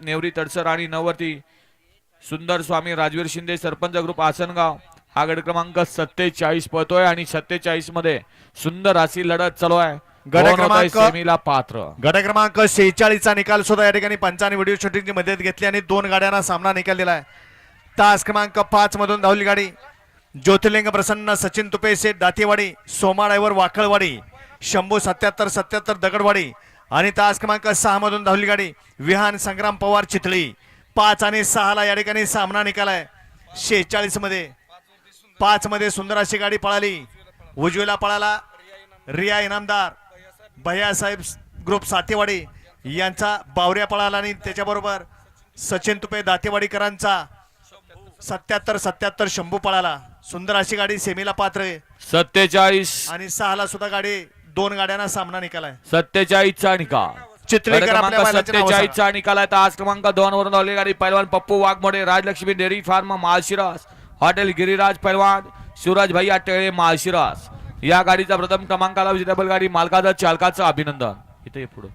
नेवरी तडसर आणि नववरती सुंदर स्वामी राजवीर शिंदे सरपंच ग्रुप आसनगाव. हा गट क्रमांक सत्तेचाळीस पळतोय आणि सत्तेचाळीसमध्ये सुंदर अशी लढत चालू आहे. गट होतंय क्रमांक- सेमीला पात्र. गट क्रमांक शेहेचाळीसचा निकाल सुद्धा या ठिकाणी पंचाने व्हिडिओ शूटिंगची मदत घेतली आणि दोन गाड्यांना सामना निकाल दिलाय. तास क्रमांक पाच मधून धावली गाडी. ज्योतिर्लिंग प्रसन्न सचिन तुपे शेठ दातेवाडी सोमा ड्रायव्हर वाकळवाडी शंभू सत्याहत्तर सत्याहत्तर दगडवाडी आणि तास क्रमांक सहा मधून धावली गाडी. विहान संग्राम पवार चितळी. पाच आणि सहाला या ठिकाणी सामना निकालाय. शेहेचाळीसमध्ये. पाच मध्ये सुंदर अशी गाडी पळाली. उजवीला पळाला रिया इनामदार. भैयासाहेब ग्रुप सातेवाडी यांचा बावऱ्या पळाला आणि त्याच्याबरोबर सचिन तुपे दातेवाडीकरांचा सत्याहत्तर सत्याहत्तर शंभू पळाला. सुंदर अशी गाडी सेमीला पात्र सत्तेचाळीस. आणि सहाला सुद्धा गाडी दोन गाड्यांना सामना निकालाय. सत्तेचाळीसचा निकाल. चित्रेकर आपल्या बैलाचे नाव सांगा. सत्तेचाळीसचा निकाल आहे तास क्रमांक दोन वरून धावली गाडी पैलवान Pappu Waghmode Rajlakshmi dairy farm Malshiras hotel Giriraj पैलवान शिवराज भैया टेळे माळशिरस. या गाडीचा प्रथम क्रमांकाला विजेतेबल गाडी मालकाचं चालकाचं अभिनंदन. इथे पुढं.